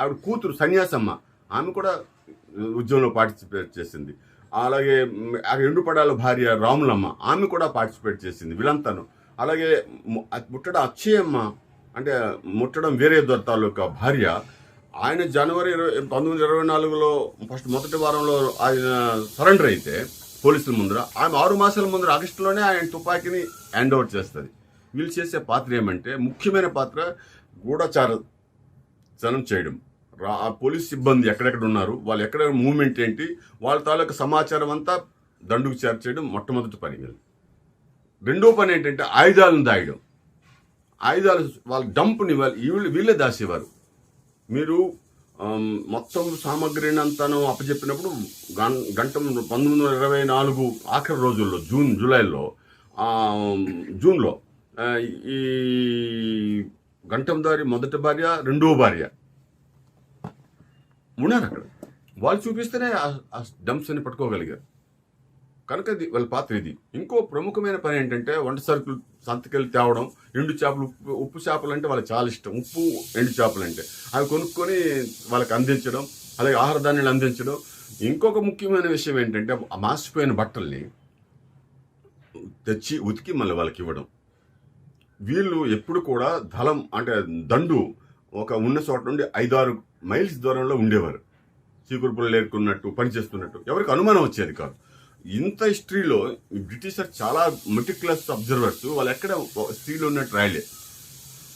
ఆవిడ కూతురు సన్యాసమ్మ. ఆమె కూడా ఉద్యమంలో పార్టిసిపేట్ చేసింది. అలాగే ఎండుపడాల భార్య రాములమ్మ ఆమె కూడా పార్టిసిపేట్ చేసింది వీళ్ళంతాను. అలాగే ముట్టడ ముట్టడం అచ్చయ్యమ్మ అంటే ముట్టడం వేరే దొర తాలూకా భార్య. ఆయన జనవరి ఇరవై పంతొమ్మిది వందల ఇరవై నాలుగులో ఫస్ట్ మొదటి వారంలో ఆయన సరెండర్ అయితే పోలీసుల ముందర. ఆమె ఆరు మాసాల ముందర ఆగస్టులోనే ఆయన తుపాకీని హ్యాండ్ ఓవర్ చేస్తుంది. వీళ్ళు చేసే పాత్ర ఏమంటే ముఖ్యమైన పాత్ర గూఢచార చనం చేయడం. రా ఆ పోలీస్ సిబ్బంది ఎక్కడెక్కడ ఉన్నారు వాళ్ళు ఎక్కడ మూవ్మెంట్ ఏంటి వాళ్ళ తాలూకా సమాచారం అంతా దండుకు చేర్చేయడం మొట్టమొదటి పని రెండో పని ఏంటంటే ఆయుధాలను దాయడం. ఆయుధాలు వాళ్ళ డంప్ని వాళ్ళు వీళ్ళు వీళ్ళే దాసేవారు. మీరు మొత్తం సామగ్రిని అంతాను అప్పచెప్పినప్పుడు గం- గంట పంతొమ్మిది వందల ఇరవై నాలుగు ఆఖరి రోజుల్లో జూన్ జూలైలో జూన్లో ఈ గంటందారి మొదటి భార్య రెండవ భార్య. ఉన్నారు అక్కడ. వాళ్ళు చూపిస్తేనే ఆ- ఆ డంప్స్ అని పట్టుకోగలిగారు. కనుక ఇది వాళ్ళ పాత్ర ఇది. ఇంకో ప్రముఖమైన పని ఏంటంటే వంట సరుకులు సంతకెళ్ళి తేవడం ఎండు చేపలు ఉప్పు ఉప్పు చేపలు అంటే వాళ్ళకి చాలా ఇష్టం. ఉప్పు ఎండు చేపలు అంటే. అవి కొనుక్కొని వాళ్ళకి అందించడం అలాగే ఆహార ధాన్యాలు అందించడం. ఇంకొక ముఖ్యమైన విషయం ఏంటంటే మాసిపోయిన బట్టల్ని తెచ్చి ఉతికి మళ్ళీ వాళ్ళకి ఇవ్వడం. వీళ్ళు ఎప్పుడు కూడా దళం అంటే దండు ఒక ఉన్న చోట నుండి ఐదారు మైల్స్ దూరంలో ఉండేవారు. చీకురుపులు లేకున్నట్టు పనిచేస్తున్నట్టు ఎవరికి అనుమానం వచ్చేది కాదు. ఇంత హిస్టరీలో బ్రిటిషర్ చాలా మెటిక్యులస్ అబ్జర్వర్స్ వాళ్ళు ఎక్కడ స్త్రీలు ఉన్నట్టు రాయలే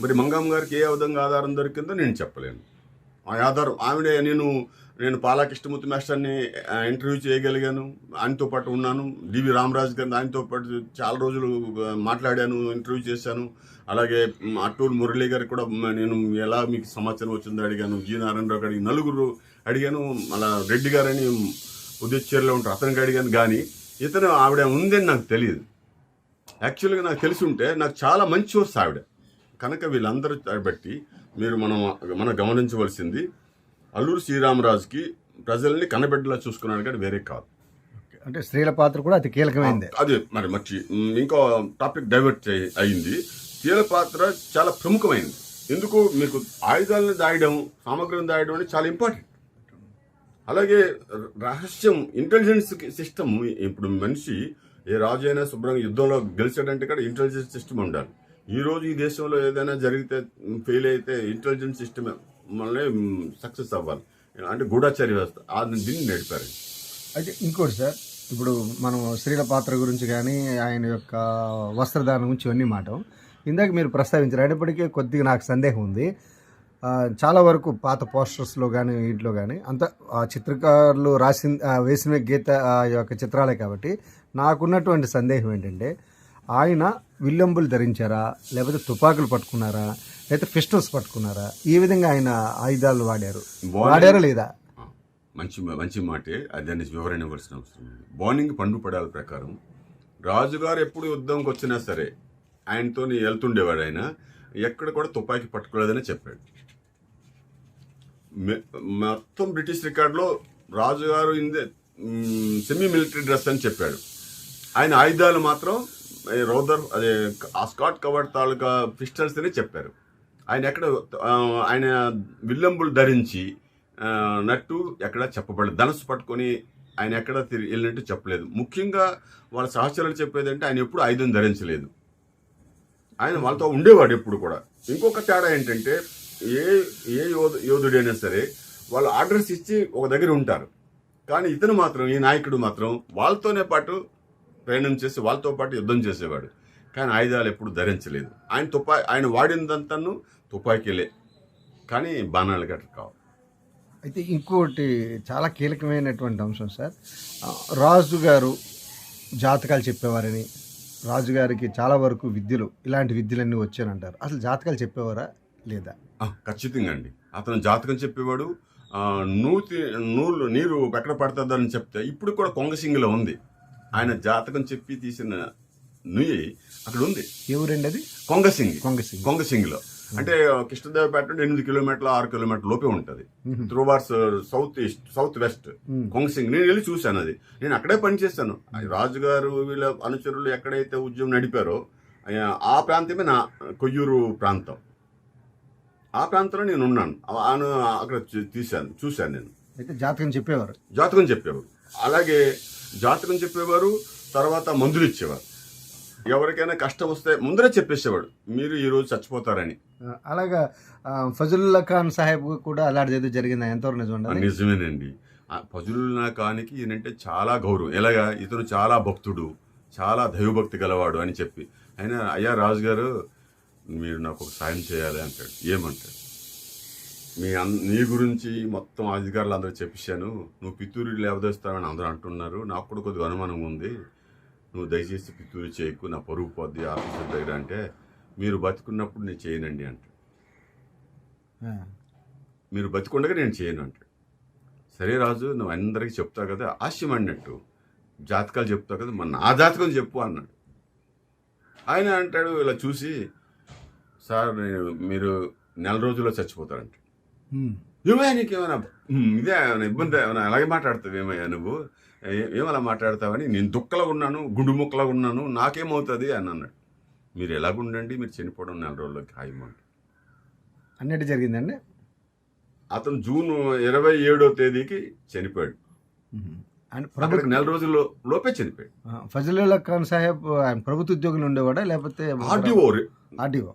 మరి మంగమ్మ గారికి ఏ విధంగా ఆధారం దొరికిందో నేను చెప్పలేను. ఆ ఆవిడే ఆవిడ నేను నేను పాలకృష్ణమూర్తి మాస్టర్ని ఇంటర్వ్యూ చేయగలిగాను. ఆయనతో పాటు ఉన్నాను. డివి రామరాజు గారిని ఆయనతో పాటు చాలా రోజులు మాట్లాడాను ఇంటర్వ్యూ చేశాను. అలాగే అట్టూరు మురళి గారికి కూడా నేను ఎలా మీకు సమాచారం వచ్చిందో అడిగాను. జి. నారాయణరావు గారికి నలుగురు అడిగాను. అలా రెడ్డి గారని ఉదయచేరిలో ఉంటారు. అతనికి అడిగాను. కానీ ఇతను ఆవిడ ఉందని నాకు తెలియదు. యాక్చువల్గా నాకు తెలిసి ఉంటే నాకు చాలా మంచి వస్తుంది ఆవిడ. కనుక వీళ్ళందరూ బట్టి మీరు మనం మనం గమనించవలసింది అల్లూరు శ్రీరామరాజుకి ప్రజల్ని కనబెట్టలా చూసుకున్నాడు కానీ వేరే కాదు. అంటే స్త్రీల పాత్ర కూడా అతి కీలకమైంది. అదే మరి మర్చి ఇంకో టాపిక్ డైవర్ట్ అయి- అయింది. స్త్రీల పాత్ర చాలా ప్రముఖమైనది ఎందుకు? మీకు ఆయుధాలను దాయడం సామగ్రిని దాయడం అనేది చాలా ఇంపార్టెంట్. అలాగే రహస్యం ఇంటెలిజెన్స్ సిస్టమ్ ఇప్పుడు మనిషి ఏ రాజు అయినా శుభ్రంగా యుద్ధంలో గెలిచాడంటే కూడా ఇంటెలిజెన్స్ సిస్టమ్ ఉండాలి. ఈరోజు ఈ దేశంలో ఏదైనా జరిగితే ఫెయిల్ అయితే ఇంటెలిజెన్స్ సిస్టమ్ మనల్ని సక్సెస్ అవ్వాలి. అంటే గూఢాచార్య వ్యవస్థ. ఆ దీన్ని నడిపారు అయితే ఇంకోటి సార్ ఇప్పుడు మనం స్త్రీల పాత్ర గురించి కానీ ఆయన యొక్క వస్త్రధారణ గురించి ఇవన్నీ మాట ఇందాక మీరు ప్రస్తావించారు అయినప్పటికీ కొద్దిగా నాకు సందేహం ఉంది. చాలా వరకు పాత పోస్టర్స్లో కానీ వీటిలో కానీ అంత ఆ చిత్రకారులు రాసిన వేసిన గీత ఆ యొక్క చిత్రాలే కాబట్టి నాకున్నటువంటి సందేహం ఏంటంటే ఆయన విల్లంబులు ధరించారా? లేకపోతే తుపాకులు పట్టుకున్నారా? లేకపోతే పిస్టల్స్ పట్టుకున్నారా? ఈ విధంగా ఆయన ఆయుధాలు వాడారు. వాడారా లేదా? మంచి మంచి మాటే. అది దాన్ని వివరణ ఇవ్వాల్సిన అవసరం లేదు. బోర్నింగ్ పండు పడాల ప్రకారం రాజుగారు ఎప్పుడు యుద్ధంకి వచ్చినా సరే ఆయనతో వెళ్తుండేవాడు ఆయన. ఎక్కడ కూడా తుపాకీ పట్టుకోలేదని చెప్పాడు. మొత్తం బ్రిటిష్ రికార్డులో రాజుగారు ఇందే సెమీ మిలిటరీ డ్రెస్ అని చెప్పాడు. ఆయన ఆయుధాలు మాత్రం రౌదర్ అదే ఆ స్కాట్ కవర్డ్ తాలూకా పిస్టల్స్ అని చెప్పారు. ఆయన ఎక్కడ ఆయన విల్లంబులు ధరించి నట్టు ఎక్కడ చెప్పబడలేదు. ధనస్సు పట్టుకొని ఆయన ఎక్కడ తిరిగి వెళ్ళినట్టు చెప్పలేదు. ముఖ్యంగా వాళ్ళ సహచరులు చెప్పేది అంటే ఆయన ఎప్పుడు ఆయుధం ధరించలేదు. ఆయన వాళ్ళతో ఉండేవాడు ఎప్పుడు కూడా. ఇంకొక తేడా ఏంటంటే ఏ ఏ యోధ యోధుడైనా సరే వాళ్ళు ఆర్డర్స్ ఇచ్చి ఒక దగ్గర ఉంటారు. కానీ ఇతను మాత్రం ఈ నాయకుడు మాత్రం వాళ్ళతోనే పాటు ప్రయాణం చేసి వాళ్ళతో పాటు యుద్ధం చేసేవాడు. కానీ ఆయుధాలు ఎప్పుడు ధరించలేదు. ఆయన తుపా ఆయన వాడిందంతాను తుపాకీలే కానీ బాణాలు గట్ట కావు. అయితే ఇంకోటి చాలా కీలకమైనటువంటి అంశం సార్. ఆ, రాజు గారు జాతకాలు చెప్పేవారని రాజుగారికి చాలా వరకు విద్యలు ఇలాంటి విద్యలన్నీ వచ్చానంటారు. అసలు జాతకాలు చెప్పేవారా లేదా? ఖచ్చితంగా అండి. అతను జాతకం చెప్పేవాడు నూతి నూలు నీరు ఎక్కడ పడుతుందని చెప్తే ఇప్పుడు కూడా కొంగసింగిలో ఉంది. ఆయన జాతకం చెప్పి తీసిన నుయ్యి అక్కడ ఉంది. ఎవరండి అది కొంగసింగి. కొంగసింగ్. కొంగసింగిలో. అంటే కృష్ణదేవపేట నుండి ఎనిమిది కిలోమీటర్ల ఆరు కిలోమీటర్ల లోపే ఉంటుంది. త్రూవార్స్ సౌత్ ఈస్ట్ సౌత్ వెస్ట్. కొంగసింగ్. నేను వెళ్ళి చూశాను అది. నేను అక్కడే పనిచేశాను రాజుగారు వీళ్ళ అనుచరులు ఎక్కడైతే ఉద్యమం నడిపారో ఆ- ప్రాంతమే నా కొయ్యూరు ప్రాంతం. ఆ ప్రాంతంలో నేను ఉన్నాను. అక్కడ తీశాను చూశాను నేను. అయితే జాతకం చెప్పేవారు. జాతకం చెప్పేవారు. అలాగే జాతకం చెప్పేవారు తర్వాత మందులు ఇచ్చేవారు. ఎవరికైనా కష్టం వస్తే ముందరే చెప్పేసేవాడు మీరు ఈ రోజు చచ్చిపోతారని. అలాగా ఆ, ఫజలుల్లా ఖాన్ సాహెబ్ కూడా అలాంటిది జరిగిందా? ఎంతవరకు నిజం నిజమేనండి. ఫజలుల్లా ఖాన్కి ఈయనంటే చాలా గౌరవం. ఎలాగా ఇతను చాలా భక్తుడు చాలా దైవభక్తి గలవాడు అని చెప్పి. ఆయన అయ్యా రాజుగారు మీరు నాకు ఒక సాయం చేయాలి అంటాడు. ఏమంటాడు? మీ అన్ నీ గురించి మొత్తం అధికారులు అందరూ చెప్పేశాను నువ్వు పిత్తూరు లేవదోస్తావని అందరూ అంటున్నారు. నాకు కూడా కొద్దిగా అనుమానం ఉంది. నువ్వు దయచేసి పిత్తూరు చేయకు నా పరుగు పోద్ది ఆఫీసర్ దగ్గర అంటే మీరు బతుకున్నప్పుడు నేను చేయనండి అంటాడు ఆ, మీరు బతికుండగా నేను చేయను అంటాడు సరే రాజు నువ్వు అందరికీ చెప్తావు కదా ఆశయం అన్నట్టు. జాతకాలు చెప్తావు కదా మన నా జాతకం చెప్పు అన్నాడు. ఆయన అంటాడు ఇలా చూసి సార్ నేను మీరు నెల రోజుల్లో చచ్చిపోతారంట. ఏమయ్యా నీకేమైనా ఉమ్, ఇదే ఏమైనా ఇబ్బంది ఏమైనా అలాగే మాట్లాడతావు ఏమయ్యా నువ్వు? ఏమలా మాట్లాడతావని? నేను దుక్కలా ఉన్నాను గుండు ముక్కలా ఉన్నాను నాకేమవుతుంది అని అన్నాడు. మీరు ఎలాగుండండి? మీరు చనిపోవడం నెల రోజుల్లో ఖాయం అంట అన్నట్టు జరిగిందండి? అతను జూన్ ఇరవై ఏడో తేదీకి చనిపోయాడు. అక్కడికి నెల రోజుల్లో లోపే చనిపోయాడు. ఫజలుల్లా ఖాన్ సాహెబ్ ఆయన ప్రభుత్వ ఉద్యోగులు ఉండేవాడా? లేకపోతే ఆర్డీఓ ఆర్డీఓ.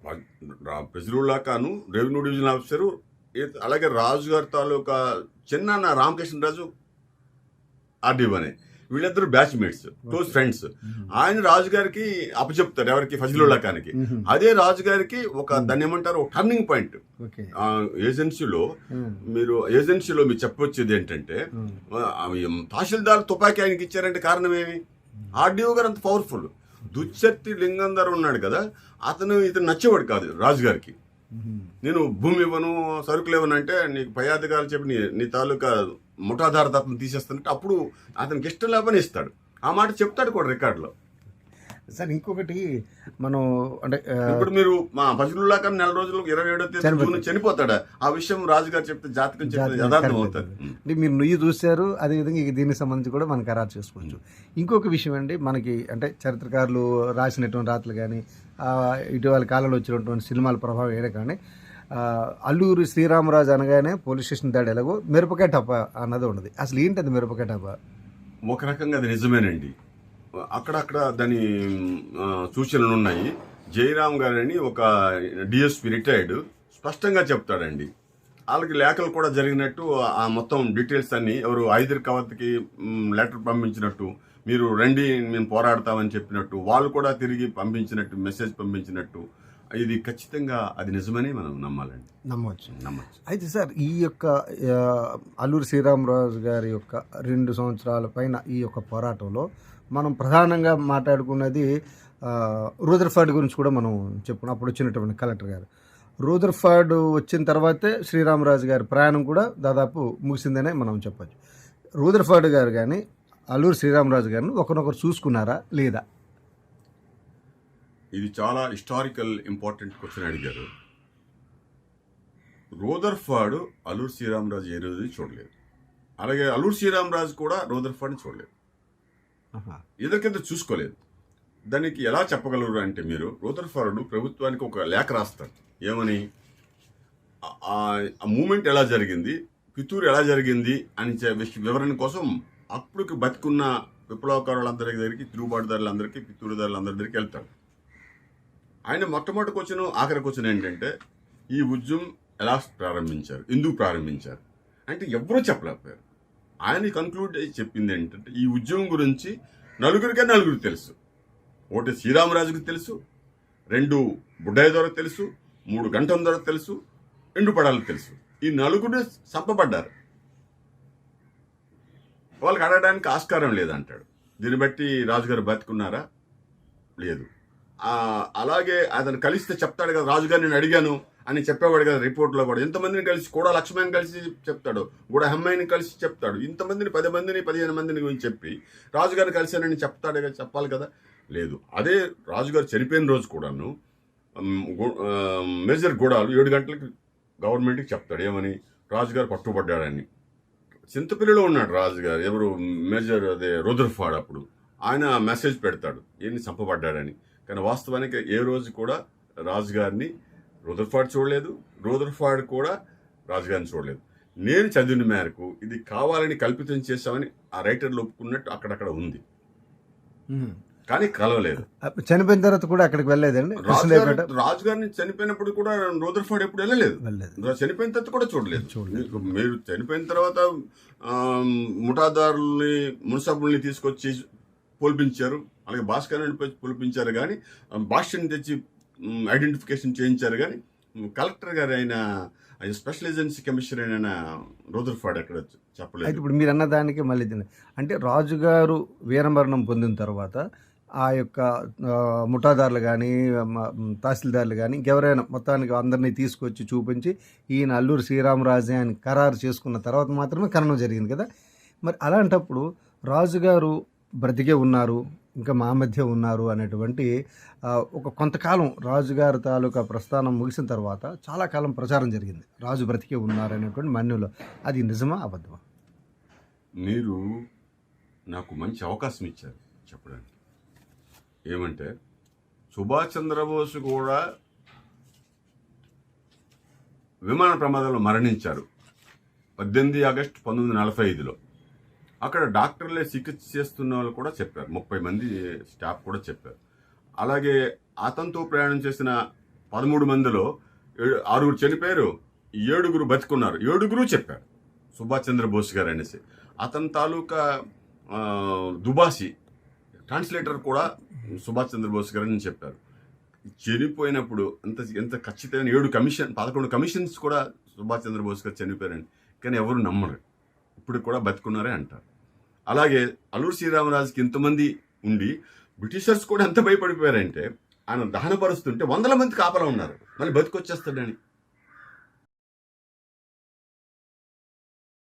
ప్రజలుల్లా ఖాను రెవెన్యూ డివిజన్ ఆఫీసరు అలాగే రాజు గారి తాలూకా చిన్న రామకృష్ణరాజు ఆర్డీఓనే వీళ్ళిద్దరు బ్యాచ్ మేట్స్ క్లోజ్ ఫ్రెండ్స్ ఆయన రాజు గారికి అప్పచెప్తారు ఎవరికి? ఫజలుల్లా ఖాన్కి ఉహు. అదే రాజు గారికి ఒక దాన్ని ఏమంటారు? ఒక టర్నింగ్ పాయింట్ ఏజెన్సీలో మీరు ఏజెన్సీలో మీరు చెప్పొచ్చేది ఏంటంటే తహసీల్దార్ తుపాకీ ఆయనకి ఇచ్చారంటే కారణం ఏమి? ఆర్డీఓ గారు అంత పవర్ఫుల్ దుచ్చర్తి లింగందర్ ఉన్నాడు కదా అతను ఇతను నచ్చేవాడు కాదు రాజుగారికి. నేను భూమి ఇవ్వను సరుకులు ఇవ్వను అంటే నీకు పై అధికారులు చెప్పి నీ నీ తాలూకా ముఠాధార తత్వం తీసేస్తానంటే అప్పుడు అతనికి ఇష్టం లేకపోతే ఇస్తాడు. ఆ మాట చెప్తాడు కూడా రికార్డులో. సార్ ఇంకొకటి మనం అంటే ఇప్పుడు మీరు మా పజలుల్లా కన్నా నెల రోజులు ఇరవై ఏడో తేదీ చనిపోతాడు. ఆ విషయం రాజుగారు చెప్తే జాతకం చెప్తే జాతకం యథార్థం correct. అవుతుంది. అంటే మీరు నుయ్యి చూశారు అదేవిధంగా దీనికి సంబంధించి కూడా మనం ఖరారు చేసుకోవచ్చు. ఇంకొక విషయం అండి మనకి అంటే చరిత్రకారులు రాసినటువంటి రాతలు కానీ ఇటీవల కాలంలో వచ్చినటువంటి సినిమాల ప్రభావం ఏడే కానీ అల్లూరి శ్రీరామరాజు అనగానే పోలీస్ స్టేషన్ దాడి ఎలాగో మిరపకాయ టప అన్నది ఉన్నది. అసలు ఏంటది మిరపకాయ టప? ఒక రకంగా అది నిజమేనండి. అక్కడక్కడ దాని సూచనలు ఉన్నాయి జయరామ్ గారని ఒక డిఎస్పి రిటైర్డ్. స్పష్టంగా చెప్తాడండి. వాళ్ళకి లేఖలు కూడా జరిగినట్టు ఆ మొత్తం డీటెయిల్స్ అన్ని ఎవరు ఐదర్ కవత్కి లెటర్ పంపించినట్టు మీరు రండి మేము పోరాడతామని చెప్పినట్టు వాళ్ళు కూడా తిరిగి పంపించినట్టు మెసేజ్ పంపించినట్టు ఇది ఖచ్చితంగా అది నిజమని మనం నమ్మాలండి. నమ్మవచ్చు నమ్మచ్చు. అయితే సార్ ఈ యొక్క అల్లూరి శ్రీరామరాజు గారి యొక్క రెండు సంవత్సరాల పైన ఈ యొక్క పోరాటంలో మనం ప్రధానంగా మాట్లాడుకున్నది రూదర్ఫర్డ్ గురించి కూడా మనం చెప్పుకున్నాం. అప్పుడు వచ్చినటువంటి కలెక్టర్ గారు. రూదర్ఫర్డ్ వచ్చిన తర్వాతే శ్రీరామరాజు గారి ప్రయాణం కూడా దాదాపు ముగిసిందనే మనం చెప్పచ్చు. రూదర్ఫర్డ్ గారు కానీ అల్లూరు శ్రీరామరాజు గారిని ఒకరినొకరు చూసుకున్నారా లేదా? ఇది చాలా హిస్టారికల్ ఇంపార్టెంట్ క్వశ్చన్ అడిగారు. రోదర్ఫర్డ్ అల్లూరు శ్రీరామరాజు ఏ రోజు చూడలేదు. అలాగే అల్లూరు శ్రీరామరాజు కూడా రోదర్ఫర్డ్ని చూడలేదు. ఇద్దరికింత చూసుకోలేదు. దానికి ఎలా చెప్పగలరు అంటే మీరు రోదర్ఫర్డ్ ప్రభుత్వానికి ఒక లేఖ రాస్తారు ఏమని? ఆ- మూమెంట్ ఎలా జరిగింది? పితూరు ఎలా జరిగింది? అని వివరణ కోసం అప్పుడు బతికున్న విప్లవకారులందరి దగ్గరికి తిరుగుబాటుదారులందరికీ పితూరుదారులందరి దగ్గరికి వెళ్తాడు. ఆయన మొట్టమొదటి క్వశ్చన్ ఆఖరి క్వశ్చన్ ఏంటంటే ఈ ఉద్యమం ఎలా ప్రారంభించారు? ఎందుకు ప్రారంభించారు? అంటే ఎవరూ చెప్పలేకపోయారు. ఆయన కంక్లూడ్ అయ్యి చెప్పింది ఏంటంటే ఈ ఉద్యమం గురించి నలుగురికే నలుగురు తెలుసు. ఒకటి శ్రీరామరాజుకి తెలుసు రెండు బుడ్డాయి ద్వారా తెలుసు మూడు గంటల ద్వారా తెలుసు రెండు పడాలకు తెలుసు. ఈ నలుగురు చంపబడ్డారు. వాళ్ళకి అడగడానికి ఆస్కారం లేదంటాడు. దీన్ని బట్టి రాజుగారు బతుకున్నారా? లేదు. అలాగే అతను కలిస్తే చెప్తాడు కదా రాజుగారు నేను అడిగాను అని చెప్పేవాడు కదా రిపోర్ట్లో కూడా. ఇంతమందిని కలిసి కూడా లక్ష్మణ్ కలిసి చెప్తాడు కూడా అమ్మాయిని కలిసి చెప్తాడు. ఇంతమందిని పది మందిని పదిహేను మందిని గురించి చెప్పి రాజుగారు కలిశానని చెప్తాడు కదా చెప్పాలి కదా? లేదు. అదే రాజుగారు చనిపోయిన రోజు కూడాను గు- మేజర్ గూడాలు ఏడు గంటలకి గవర్నమెంట్కి చెప్తాడు ఏమని? రాజుగారు పట్టుబడ్డాడని చింతపిల్లిలో ఉన్నాడు రాజుగారు ఎవరు? మేజర్ అదే రుద్రఫాడ్ అప్పుడు. ఆయన మెసేజ్ పెడతాడు ఈయన్ని చంపబడ్డాడని. కానీ వాస్తవానికి ఏ రోజు కూడా రాజుగారిని రూదర్ఫార్డ్ చూడలేదు. రూదర్ఫార్డ్ కూడా రాజుగారిని చూడలేదు. నేను చదివిన మేరకు ఇది కావాలని కల్పితం చేశామని ఆ రైటర్లు ఒప్పుకున్నట్టు అక్కడక్కడ ఉంది. కానీ కలవలేదు. చనిపోయిన తర్వాత కూడా అక్కడికి వెళ్ళలేదండి? రాజుగారిని చనిపోయినప్పుడు కూడా రూదర్ఫార్డ్ ఎప్పుడు వెళ్ళలేదు. చనిపోయిన తర్వాత కూడా చూడలేదు. మీరు చనిపోయిన తర్వాత ముఠాదారుల్ని మున్సబుల్ని తీసుకొచ్చి పోల్పించారు. అలాగే భాస్కర్ పోల్పించారు కానీ భాష్యం తెచ్చి ఐడెంటిఫికేషన్ చేయించారు కానీ కలెక్టర్ గారు అయిన ఆయన స్పెషల్ ఏజెన్సీ కమిషనర్ అయిన రూదర్ఫార్డ్ అక్కడ అయితే చెప్పలేదు ఇప్పుడు మీరు అన్న దానికి మళ్ళీ అంటే రాజుగారు వీరమరణం పొందిన తర్వాత ఆ యొక్క ముఠాదారులు కానీ తహసీల్దార్లు కానీ ఇంకెవరైనా మొత్తానికి అందరినీ తీసుకొచ్చి చూపించి ఈయన అల్లూరు శ్రీరామరాజే అని ఖరారు చేసుకున్న తర్వాత మాత్రమే ఖననం జరిగింది కదా. మరి అలాంటప్పుడు రాజుగారు బ్రతికే ఉన్నారు. ఇంకా మా మధ్య ఉన్నారు అనేటువంటి ఒక కొంతకాలం రాజుగారి తాలూకా ప్రస్థానం ముగిసిన తర్వాత చాలా కాలం ప్రచారం జరిగింది. రాజు బ్రతికే ఉన్నారు అనేటువంటి మన్యులో అది నిజమా అబద్ధమా? మీరు నాకు మంచి అవకాశం ఇచ్చారు చెప్పడానికి. ఏమంటే సుభాష్ చంద్రబోస్ కూడా విమాన ప్రమాదంలో మరణించారు పద్దెనిమిది ఆగస్టు పంతొమ్మిది వందల నలభై ఐదులో. అక్కడ డాక్టర్లే చికిత్స చేస్తున్న వాళ్ళు కూడా చెప్పారు. ముప్పై మంది స్టాఫ్ కూడా చెప్పారు. అలాగే అతనితో ప్రయాణం చేసిన పదమూడు మందిలో ఆరుగురు చనిపోయారు. ఏడుగురు బతికున్నారు. ఏడుగురు చెప్పారు. సుభాష్ చంద్రబోస్ గారు అనేసి. అతని తాలూకా దుబాసి ట్రాన్స్లేటర్ కూడా సుభాష్ చంద్రబోస్ గారు అని చెప్పారు. చనిపోయినప్పుడు ఎంత ఎంత ఖచ్చితమైన ఏడు కమిషన్ పదకొండు కమిషన్స్ కూడా సుభాష్ చంద్రబోస్ గారు చనిపోయారండి కానీ ఎవరు నమ్మరు. ఇప్పుడు కూడా బతుకున్నారే అంటారు. అలాగే అల్లూరు శ్రీరామరాజుకి ఇంతమంది ఉండి బ్రిటిషర్స్ కూడా ఎంత భయపడిపోయారంటే ఆయన దహనపరుస్తుంటే వందల మంది కాపలా ఉన్నారు. మళ్ళీ బతికొచ్చేస్తాడని.